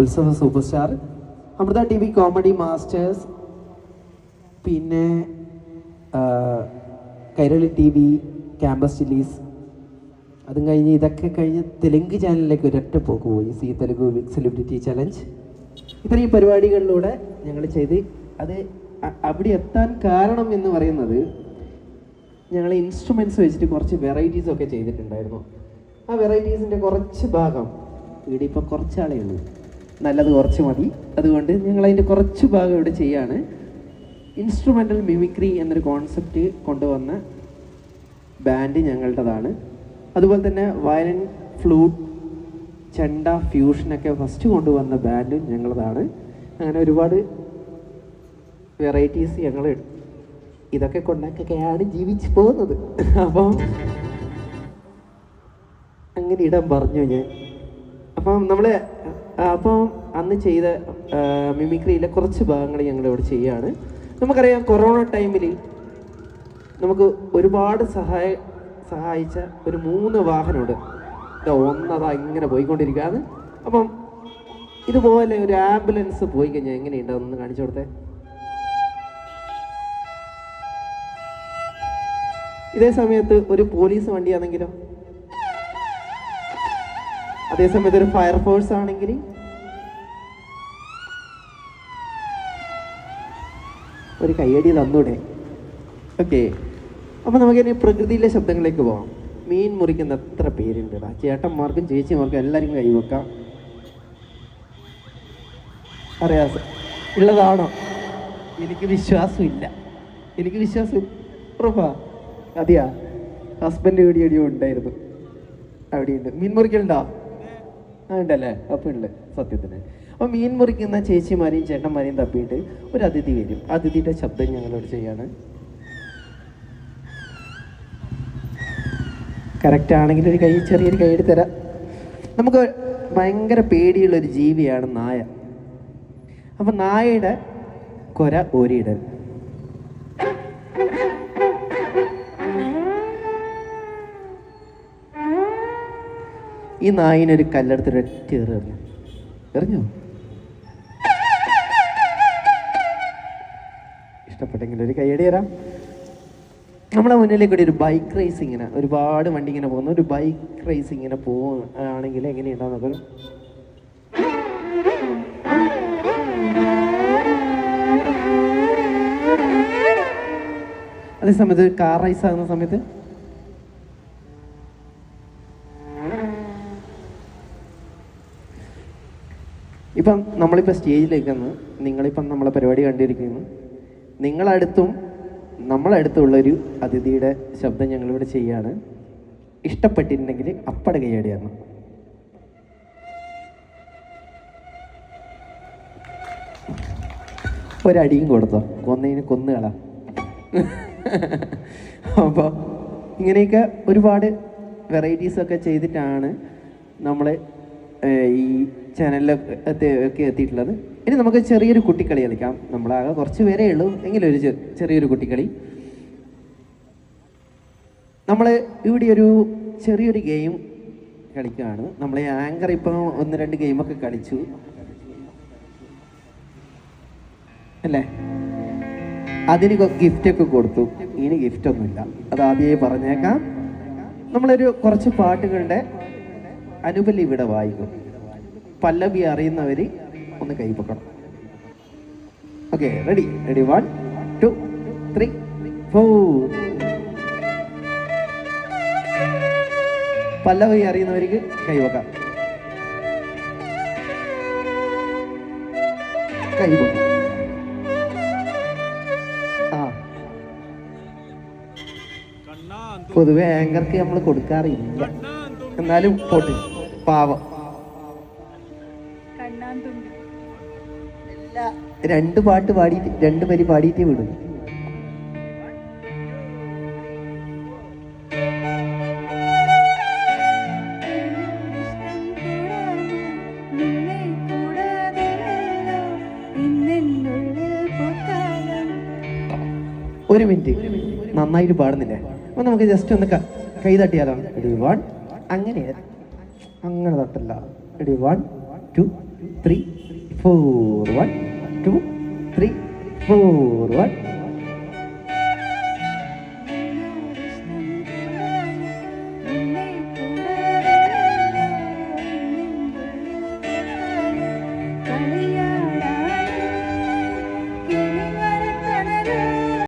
Utsava super star Amrita T V comedy masters പിന്നെ Kairali T V campus chillies അതും കഴിഞ്ഞ് ഇതൊക്കെ കഴിഞ്ഞ് തെലുങ്ക് ചാനലിലേക്ക് ഒരൊറ്റ പോക്ക് പോയി. Zee Telugu big celebrity challenge ഇത്രയും പരിപാടികളിലൂടെ ഞങ്ങൾ ചെയ്ത് അത് അവിടെ എത്താൻ കാരണം എന്ന് പറയുന്നത് ഞങ്ങൾ ഇൻസ്ട്രുമെന്റ്സ് വെച്ചിട്ട് കുറച്ച് വെറൈറ്റീസ് ഒക്കെ ചെയ്തിട്ടുണ്ടായിരുന്നു. ആ വെറൈറ്റീസിന്റെ കുറച്ച് ഭാഗം ഇവിടെ ഇപ്പോൾ കുറച്ചാളേ ഉള്ളൂ. നല്ലത് കുറച്ച് മതി. അതുകൊണ്ട് ഞങ്ങൾ അതിന്റെ കുറച്ച് ഭാഗം ഇവിടെ ചെയ്യാണ്. ഇൻസ്ട്രുമെന്റൽ മിമിക്രി എന്നൊരു കോൺസെപ്റ്റ് കൊണ്ടുവന്ന ബാൻഡ് ഞങ്ങളുടേതാണ്. അതുപോലെ തന്നെ വയലിൻ ഫ്ലൂട്ട് ചെണ്ട ഫ്യൂഷനൊക്കെ ഫസ്റ്റ് കൊണ്ടുവന്ന ബാൻഡും ഞങ്ങളതാണ് അങ്ങനെ ഒരുപാട് വെറൈറ്റീസ് ഞങ്ങൾ ഇതൊക്കെ കൊണ്ടൊക്കെയാണ് ജീവിച്ചു പോകുന്നത്. അപ്പം അങ്ങനെ ഇടം പറഞ്ഞു ഞാൻ. അപ്പം നമ്മൾ അപ്പം അന്ന് ചെയ്ത മിമിക്രിയിലെ കുറച്ച് ഭാഗങ്ങൾ ഞങ്ങൾ ഇവിടെ ചെയ്യുകയാണ് നമുക്കറിയാം കൊറോണ ടൈമിൽ നമുക്ക് ഒരുപാട് സഹായ സഹായിച്ച ഒരു മൂന്ന് വാഹനമുണ്ട്. ഒന്നതാ ഇങ്ങനെ പോയിക്കൊണ്ടിരിക്കുകയാണ്. അപ്പം ഇതുപോലെ ഒരു ആംബുലൻസ് പോയി കഴിഞ്ഞാൽ എങ്ങനെയുണ്ട്? ഒന്ന് കാണിച്ചു കൊടുത്തേ. ഇതേ സമയത്ത് ഒരു പോലീസ് വണ്ടിയാണെങ്കിലോ? അതേ സമയത്ത് ഒരു ഫയർഫോഴ്സ് ആണെങ്കിൽ ഒരു കയ്യടി തന്നൂടെ. ഓക്കെ അപ്പൊ നമുക്കിനി പ്രകൃതിയിലെ ശബ്ദങ്ങളിലേക്ക് പോകാം മീൻ മുറിക്കുന്ന എത്ര പേരുണ്ട് ചേട്ടന്മാർക്കും ചേച്ചിമാർക്കും എല്ലാവർക്കും കൈവെക്കാം അറിയാ. ഉള്ളതാണോ? എനിക്ക് വിശ്വാസമില്ല. എനിക്ക് വിശ്വാസം. ഉറപ്പാ അതെയാ. ഹസ്ബൻഡ് എവിടെയോ ഉണ്ടായിരുന്നു. അവിടെയുണ്ട്. മീൻ മുറിക്കലുണ്ടോ? ഉണ്ടല്ലേ? അപ്പം ഉണ്ട് സത്യത്തിന്. അപ്പോൾ മീൻ മുറിക്കുന്ന ചേച്ചിമാരെയും ചേട്ടന്മാരെയും തപ്പിയിട്ട് ഒരു അതിഥി വരും. അതിഥിയുടെ ശബ്ദം ഞങ്ങളോട് ചെയ്യാണ്. കറക്റ്റ് ആണെങ്കിൽ ഒരു കൈ ചെറിയൊരു കൈ എടുത്ത് തരാം. നമുക്ക് ഭയങ്കര പേടിയുള്ള ഒരു ജീവിയാണ് നായ. അപ്പം നായയുടെ കൊര ഓരിയിടൽ. ഈ നായിനൊരു കല്ലെടുത്ത് ഒരൊറ്റ എറിഞ്ഞു. എറിഞ്ഞോ? ഇഷ്ടപ്പെട്ടെങ്കിൽ ഒരു കൈയടി തരാം. നമ്മളെ മുന്നിലേക്ക് ഒരു ബൈക്ക് റേസ് ഇങ്ങനെ ഒരുപാട് വണ്ടി ഇങ്ങനെ പോകുന്നു. ഒരു ബൈക്ക് റേസ് ഇങ്ങനെ പോവുകയാണെങ്കിൽ എങ്ങനെയുണ്ടാകും നോക്കാം. അതേ സമയത്ത് കാർ റേസ് ആകുന്ന സമയത്ത് ഇപ്പം നമ്മളിപ്പോൾ സ്റ്റേജിലേക്ക് വന്ന് നിങ്ങളിപ്പം നമ്മളെ പരിപാടി കണ്ടിരിക്കുന്നു നിങ്ങളടുത്തും നമ്മളടുത്തുള്ളൊരു അതിഥിയുടെ ശബ്ദം ഞങ്ങളിവിടെ ചെയ്യാണ്. ഇഷ്ടപ്പെട്ടിട്ടുണ്ടെങ്കിൽ അപ്പടെ കൈയടിയാണ് ഒരടിയും കൊടുത്തോ. കൊന്നതിന് കൊന്നുകളാ. അപ്പോൾ ഇങ്ങനെയൊക്കെ ഒരുപാട് വെറൈറ്റീസൊക്കെ ചെയ്തിട്ടാണ് നമ്മൾ ഈ ചാനലിലൊക്കെ ഒക്കെ എത്തിയിട്ടുള്ളത്. ഇനി നമുക്ക് ചെറിയൊരു കുട്ടിക്കളി കളിക്കാം. നമ്മളാകെ കുറച്ച് പേരേ ഉള്ളൂ. എങ്കിലും ഒരു ചെറിയൊരു കുട്ടിക്കളി. നമ്മൾ ഇവിടെ ഒരു ചെറിയൊരു ഗെയിം കളിക്കുകയാണ്. നമ്മൾ ആങ്കർ ഇപ്പം ഒന്ന് രണ്ട് ഗെയിമൊക്കെ കളിച്ചു. അല്ലേ? അതിന് ഗിഫ്റ്റ് ഒക്കെ കൊടുത്തു. ഇനി ഗിഫ്റ്റ് ഒന്നുമില്ല. അത് ആദ്യമേ പറഞ്ഞേക്കാം. നമ്മളൊരു കുറച്ച് പാട്ടുകളുടെ അനുബലി ഇവിടെ വായിക്കും. പല്ലവി അറിയുന്നവർ ഒന്ന് കൈപ്പൊക്കണം okay ready ready one two three four പല്ലവി അറിയുന്നവർക്ക് കൈവക്കാം കൈവക്കാം പൊതുവെ ആങ്കർക്ക് നമ്മൾ കൊടുക്കാറില്ല. എന്നാലും പോട്ട്. പാവം. രണ്ട് പാട്ട് പാടിയിട്ട് രണ്ട് വരി പാടിയിട്ടേ വിടും. ഒരു മിനിറ്റ്. നന്നായിട്ട് പാടുന്നില്ലേ? അപ്പൊ നമുക്ക് ജസ്റ്റ് ഒന്ന് ക- തട്ടിയാലോ? റെഡി വൺ അങ്ങനെ അങ്ങനെ തട്ടല്ല. Ready one two three four one two three four one